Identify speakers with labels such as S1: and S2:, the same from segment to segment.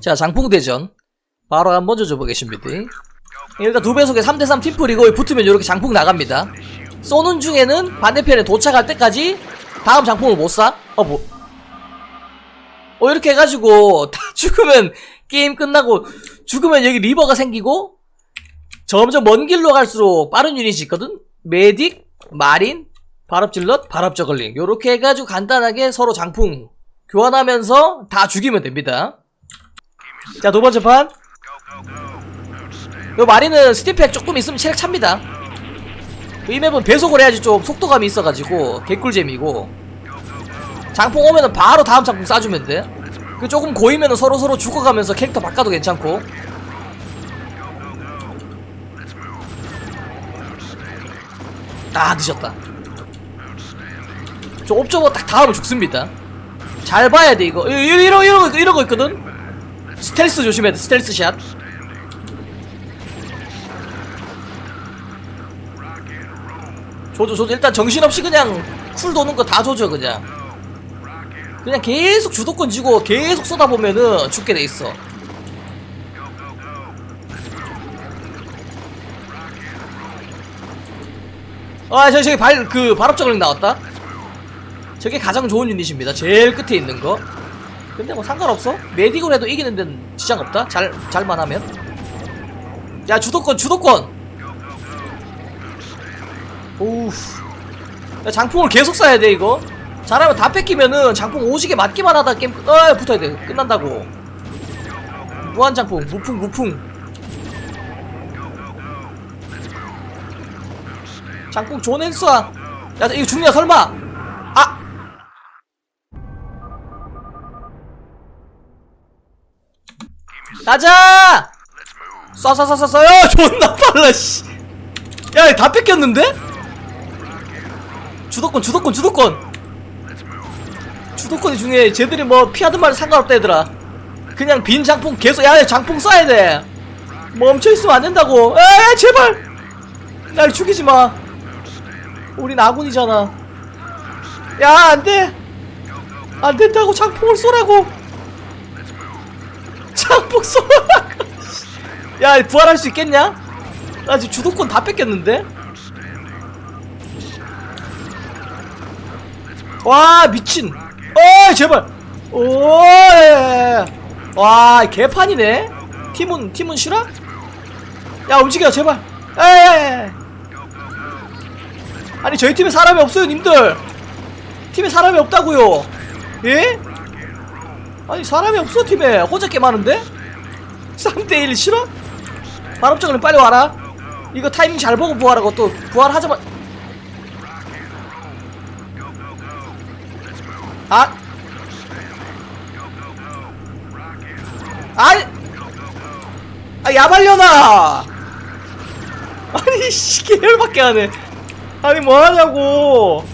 S1: 자, 장풍대전. 바로 한번 조져보겠습니다. 일단 두 배속에 3대3 팀플이고 붙으면 이렇게 장풍 나갑니다. 쏘는 중에는 반대편에 도착할 때까지 다음 장풍을 못 쏴? 어, 뭐. 어, 이렇게 해가지고 다 죽으면 게임 끝나고 죽으면 여기 리버가 생기고 점점 먼 길로 갈수록 빠른 유닛이 있거든? 메딕, 마린, 발업질럿, 발업저글링. 요렇게 해가지고 간단하게 서로 장풍 교환하면서 다 죽이면 됩니다. 자, 두 번째 판. 요 마리는 스팀팩 조금 있으면 체력 찹니다. 이 맵은 배속을 해야지 좀 속도감이 있어가지고 개꿀잼이고 장풍 오면은 바로 다음 장풍 쏴주면 돼. 그 조금 고이면은 서로 서로 죽어가면서 캐릭터 바꿔도 괜찮고. 아 늦었다. 저 옵저버 딱 닿으면 죽습니다. 잘 봐야 돼 이거. 이- 이- 이러 이러 이러 거 있거든. 스텔스 조심해야 돼. 스텔스 샷. 조져 조져 일단 정신없이 그냥 쿨 도는 거 다 조져 그냥. 그냥 계속 주도권 쥐고 계속 쏟아보면은 죽게 돼 있어. 아, 저기, 저기 발, 그, 발업저글링 나왔다? 저게 가장 좋은 유닛입니다. 제일 끝에 있는 거. 근데 뭐 상관없어. 메딕으로 해도 이기는 데는 지장 없다. 잘, 잘만 하면. 야, 주도권, 주도권! 오우. 야, 장풍을 계속 쏴야 돼, 이거. 잘하면 다 뺏기면은 장풍 오지게 맞기만 하다 게임, 끝- 어, 붙어야 돼. 끝난다고. 무한 장풍, 무풍, 무풍. 장풍 존엔 쏴. 야, 이거 죽냐, 설마? 가자! 쏴, 쏴, 쏴, 쏴, 쏴. 야, 존나 빨라, 씨. 야, 다 뺏겼는데? 주도권, 주도권, 주도권. 주도권이 중요해. 쟤들이 뭐 피하든 말든 상관없다, 얘들아. 그냥 빈 장풍 계속, 야, 야, 장풍 쏴야 돼. 멈춰있으면 안 된다고. 에, 제발! 날 죽이지 마. 우린 아군이잖아. 야, 안 돼! 안 된다고 장풍을 쏘라고! 쏘라고! 야, 부활할 수 있겠냐? 나 지금 주도권 다 뺏겼는데? 와, 미친! 어이, 제발! 오, 예. 와, 개판이네? 팀은, 팀은 싫어? 야, 움직여, 제발! 에이! 아니 저희 팀에 사람이 없어요 님들 팀에 사람이 없다고요 예? 아니 사람이 없어 팀에. 혼자 게임하는데? 3대1 싫어? 발업정은 빨리 와라. 이거 타이밍 잘 보고 부활하고 또 부활하자마 아! 아니! 아 야발려나! 아니 씨 계열밖에 안해 아니 뭐하냐고.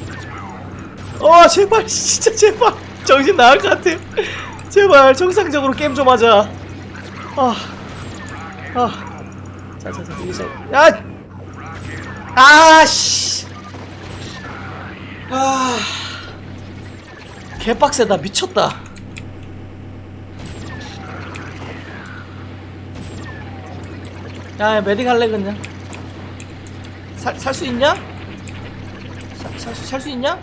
S1: 어 제발 진짜 제발. 정신 나갈 것 같아 제발 정상적으로 게임 좀 하자. 아 아. 자자자 여기서. 야! 아씨! 아. 개빡세다 미쳤다. 야 메딕 할래 그냥? 살살수 있냐? 살 수 있냐?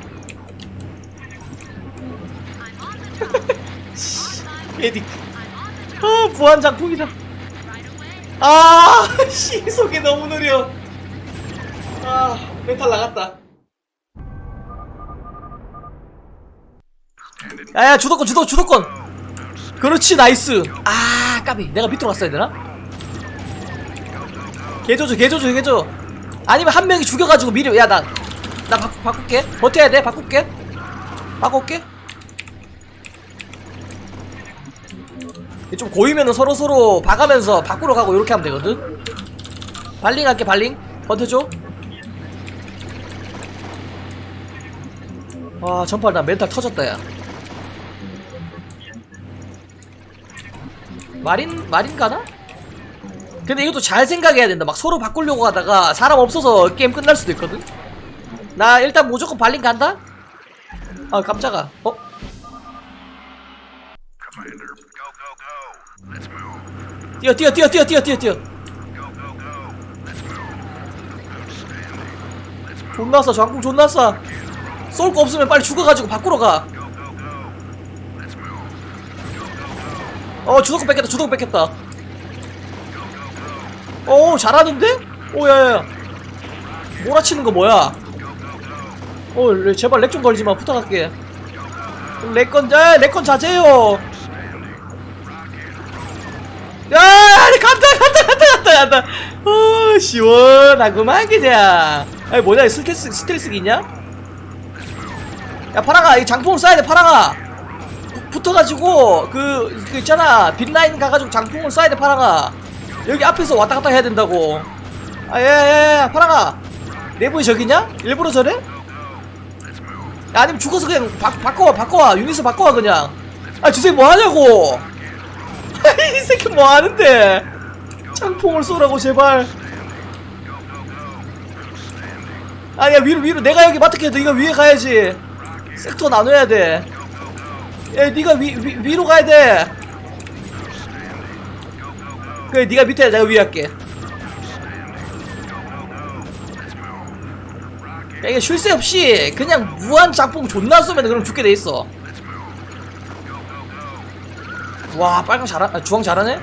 S1: 메딕 아 부한 장풍이다. 아 시속이 너무 느려. 아 멘탈 나갔다. 야 야 주도권 주도 주도권. 그렇지 나이스. 아 까비. 내가 밑으로 갔어야 되나? 개조줘 개조줘 개조. 아니면 한 명이 죽여가지고 미리 야 나 나 바꿀게. 버텨야 돼. 바꿀게. 바꿀게 좀 고이면은 서로 서로 봐가면서 바꾸러 가고 이렇게 하면 되거든 발링 할게 발링 버텨줘 와 전파 나 멘탈 터졌다 야 마린 마린 가나? 근데 이것도 잘 생각해야 된다. 막 서로 바꾸려고 하다가 사람 없어서 게임 끝날 수도 있거든. 나 일단 무조건 발린 간다. 아 깜짝아. 어? 뛰어 뛰어 뛰어 뛰어 뛰어 뛰어 뛰어 존나 싸 장풍 존나 싸쏠 거 없으면 빨리 죽어가지고 밖으로 가 어, 주도권 뺏겼다, 주도권 뺏겼다. 오, 잘하는데? 오, 야, 야, 야. 몰아치는 거 뭐야? 어, 레- 제발 렉 좀 걸지 마, 부탁할게. 렉건, 자, 렉건 자제요. 야, 간다, 간다, 간다, 간다, 간다. 어, 시원하구만, 그냥. 아니, 뭐냐, 스텔스, 스텔스기 있냐? 야, 파랑아, 이 장풍을 쏴야 돼, 파랑아. 붙어가지고 그, 그 있잖아 빈라인 가가지고 장풍을 쏴야 돼 파랑아 여기 앞에서 왔다 갔다 해야 된다고 아예예 파랑아 내부에 저기냐? 일부러 저래? 야, 아니면 죽어서 그냥 바, 바꿔와 바꿔와 유닛을 바꿔와 그냥 아 주새끼 뭐하냐고 이 새끼 뭐 하는데 장풍을 쏘라고 제발 아야 위로 위로 내가 여기 맡을게 너가 위에 가야지 섹터 나눠야 돼 야, 네가 위, 위 위로 가야 돼. 그래, 네가 밑에 내가 위에 할게. 야, 이게 쉴 새 없이 그냥 무한 장풍 존나 쏘면 그럼 죽게 돼 있어. 와, 빨강 잘하, 아, 주황 잘하네.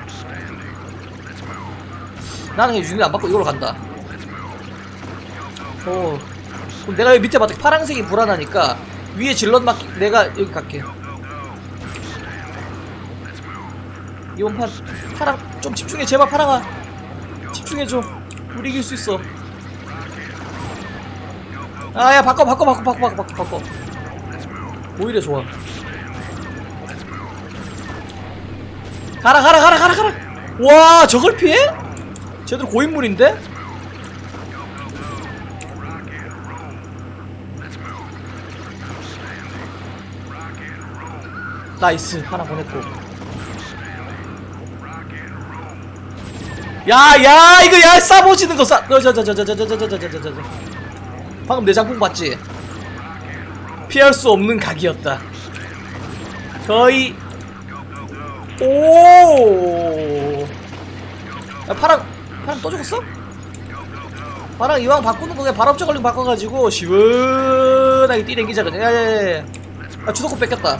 S1: 나는 그냥 유닛 안 받고 이걸로 간다. 오, 그럼 내가 여기 밑에 봤더니 파란색이 불안하니까 위에 질럿 막 내가 여기 갈게. 이번 판 파랑 좀 집중해 제발 파랑아 집중해줘 우리 이길 수 있어 아야 바꿔 바꿔 바꿔 바꿔 바꿔 바꿔 오히려 좋아 가라 가라 가라 가라 가라 와 저걸 피해? 쟤들 고인물인데? 나이스 하나 보냈고 야, 야, 이거 야 싸보지는 거 싸. 어, 저, 저, 저, 저, 저, 저, 저, 저, 저, 저, 저, 저. 방금 내 장풍 봤지? 피할 수 없는 각이었다. 거의 오. 야, 파랑 파랑 또 죽었어? 파랑 이왕 바꾸는 거 그냥 발업적 걸림 바꿔가지고 시원하게 뛰댕기자 그냥. 야야야. 아 주도권 뺏겼다.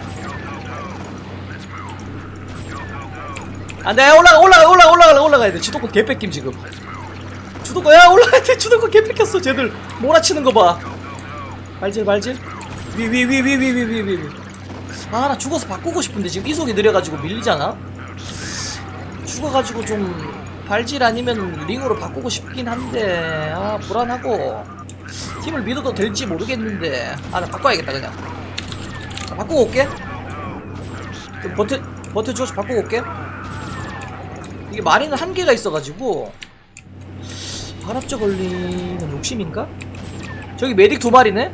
S1: 안돼 올라가 올라가 올라가 올라가 올라가야 돼 주도권 개 뺏김 지금 주도권 야 올라가야 돼 주도권 개 뺏겼어 쟤들 몰아치는 거봐 발질 발질 위 위 위 위 위 위 위 위 아 나 죽어서 바꾸고 싶은데 지금 이속이 느려가지고 밀리잖아? 죽어가지고 좀 발질 아니면 링으로 바꾸고 싶긴 한데 아 불안하고. 팀을 믿어도 될지 모르겠는데. 아 나 바꿔야겠다 그냥. 자, 바꾸고 올게. 좀 버텨 버텨줘 바꾸고 올게. 이게 마리는 한계가 있어가지고. 발압적 걸리는 욕심인가? 저기 메딕 두 마리네?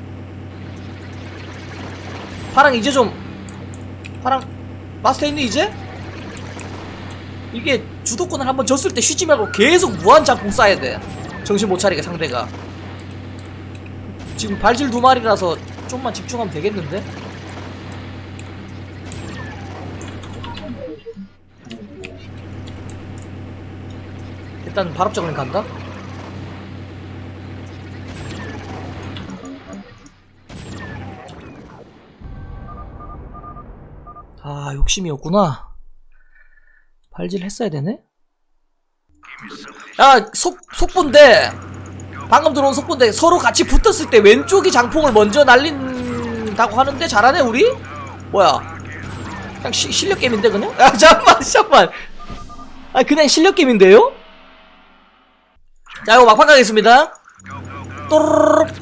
S1: 파랑 이제 좀 파랑 마스터 있니 이제? 이게 주도권을 한번 졌을 때 쉬지 말고 계속 무한 장풍 쏴야 돼 정신 못 차리게 상대가 지금 발질 두 마리라서 좀만 집중하면 되겠는데? 일단 발업적으로 간다. 아 욕심이었구나. 발질 했어야 되네. 야 속, 속보인데 방금 들어온 속보인데 서로 같이 붙었을 때 왼쪽이 장풍을 먼저 날린다고 하는데 잘하네 우리? 뭐야? 그냥 시, 실력 게임인데 그냥? 야 잠깐만 잠깐만. 아 그냥 실력 게임인데요? 자 이거 막판 가겠습니다 또르르륵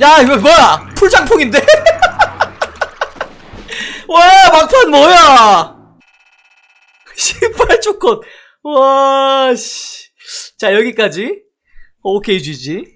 S1: 야 이거 뭐야 풀장풍인데? 와 막판 뭐야? 신발 조건 와씨. 자 여기까지. 오케이 GG